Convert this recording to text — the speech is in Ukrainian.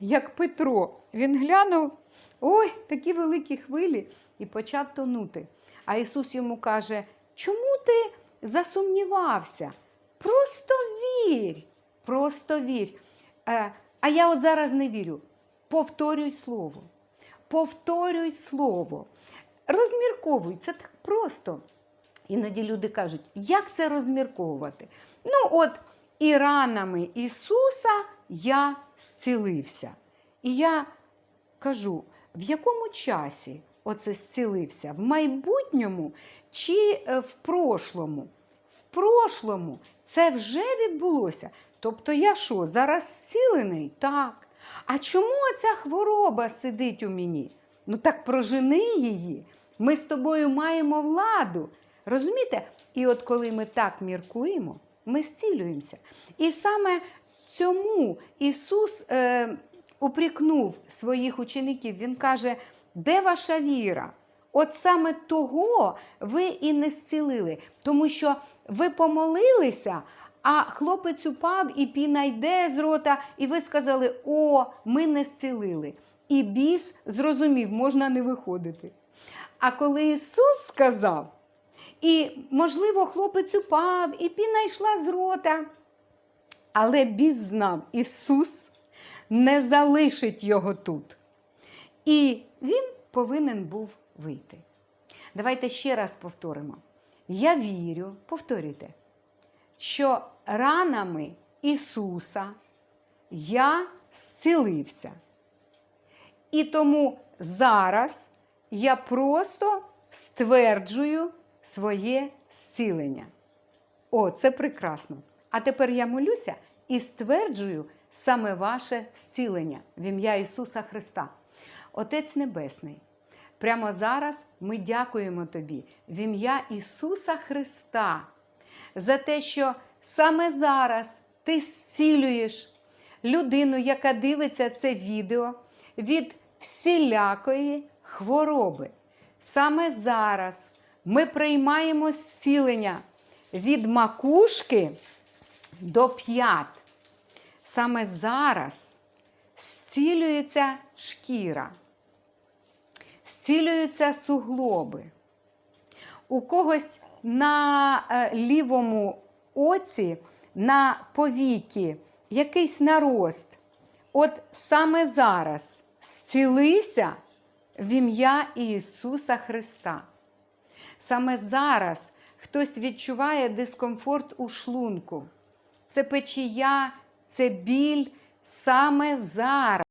як Петро. Він глянув, ой, такі великі хвилі, і почав тонути. А Ісус йому каже: чому ти засумнівався? Просто вірь, просто вірь. Е, а я от зараз не вірю. Повторюй слово. Повторюй слово. Розмірковуй, це так просто. Іноді люди кажуть, як це розмірковувати? Ну, от і ранами Ісуса я зцілився. І я кажу, в якому часі оце зцілився? В майбутньому чи е, в прошлому? В прошлому це вже відбулося. Тобто я що, зараз зцілений? Так. А чому ця хвороба сидить у мені? Ну так прожени її. Ми з тобою маємо владу. Розумієте? І от коли ми так міркуємо, ми зцілюємося. І саме цьому Ісус е, упрікнув своїх учеників. Він каже, де ваша віра? От саме того ви і не зцілили, тому що ви помолилися, а хлопець упав і піна йде з рота, і ви сказали: О, ми не зцілили. І біс зрозумів, можна не виходити. А коли Ісус сказав, і, можливо, хлопець упав, і піна йшла з рота. Але біс знав, Ісус не залишить його тут. І він повинен був вийти. Давайте ще раз повторимо. Я вірю, повторюйте, що ранами Ісуса я зцілився. І тому зараз я просто стверджую своє зцілення. О, це прекрасно. А тепер я молюся і стверджую саме ваше зцілення в ім'я Ісуса Христа. Отець Небесний, прямо зараз ми дякуємо Тобі в ім'я Ісуса Христа за те, що саме зараз ти зцілюєш людину, яка дивиться це відео від всілякої хвороби. Саме зараз ми приймаємо зцілення від макушки до п'ят. Саме зараз зцілюється шкіра, зцілюються суглоби. У когось на е, лівому оці, на повіки, якийсь нарост. От саме зараз зцілися в ім'я Ісуса Христа. Саме зараз хтось відчуває дискомфорт у шлунку. Це печія, це біль саме зараз.